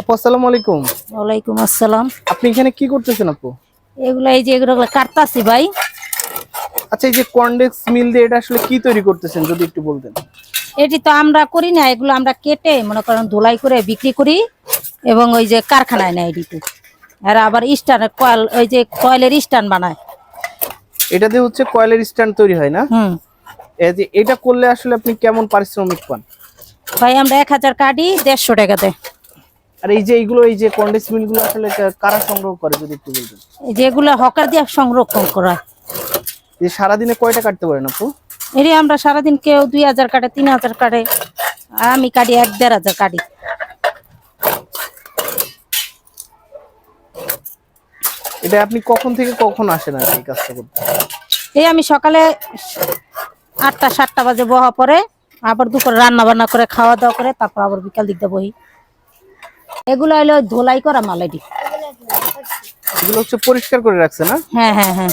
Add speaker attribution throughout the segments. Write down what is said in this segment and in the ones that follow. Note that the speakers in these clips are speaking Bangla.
Speaker 1: আপু আসসালামু আলাইকুম।
Speaker 2: ওয়ালাইকুম আসসালাম।
Speaker 1: আপনি এখানে কি করতেছেন আপু?
Speaker 2: এগুলো এই যে এগুলো কাটতাছি ভাই।
Speaker 1: আচ্ছা এই যে কন্ডেক্স মিল দিয়ে এটা আসলে কি তৈরি করতেছেন যদি একটু বলতেন?
Speaker 2: এটি তো আমরা করি না এগুলো আমরা কেটে মনে করেন ধুলাই করে বিক্রি করি এবং ওই যে কারখানায় নেয় এটি আর আবার স্টান কয়েল ওই যে কয়েলের স্টান বানায়।
Speaker 1: এটা দিয়ে হচ্ছে কয়েলের স্ট্যান্ড তৈরি হয় না?
Speaker 2: হুম।
Speaker 1: এই যে এটা করলে আসলে আপনি কেমন পারিশ্রমিক পান?
Speaker 2: ভাই আমরা এক হাজার কাটি দেড়শো টাকাতে
Speaker 1: আর এই যে এইগুলো এই যে কন্ডেন্স মিলগুলো আসলে কারা সংগ্রহ করে যদি একটু বলতেন?
Speaker 2: এই যেগুলো হকার দিয়ে সংরক্ষণ করা
Speaker 1: যে সারাদিনে কয়টা কাটতে পারেন আপু?
Speaker 2: এটি আমরা সারাদিন কেউ দুই হাজার কাটে তিন হাজার কাটে আমি কাটি এক দেড় হাজার কাটি।
Speaker 1: এটা আপনি কখন থেকে কখন আসেন আর এই কাজটা করতে?
Speaker 2: এই আমি সকালে আটটা সাতটা বাজে বহা পরে আবার দুপুরে রান্না বান্না করে খাওয়া দাওয়া করে তারপর আবার বিকাল দিকটা বহি। এগুলো হলো ধোলাই করা মাল এটি
Speaker 1: এগুলো হচ্ছে পরিষ্কার করে রাখছে না?
Speaker 2: হ্যাঁ হ্যাঁ হ্যাঁ।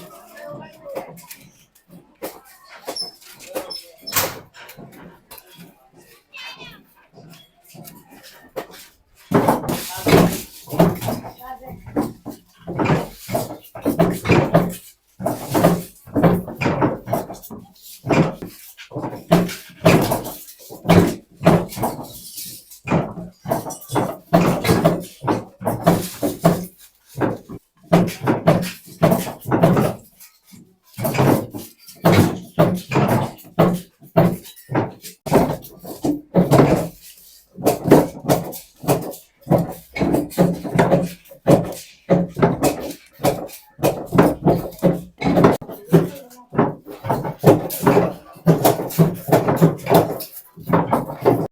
Speaker 2: Thank you.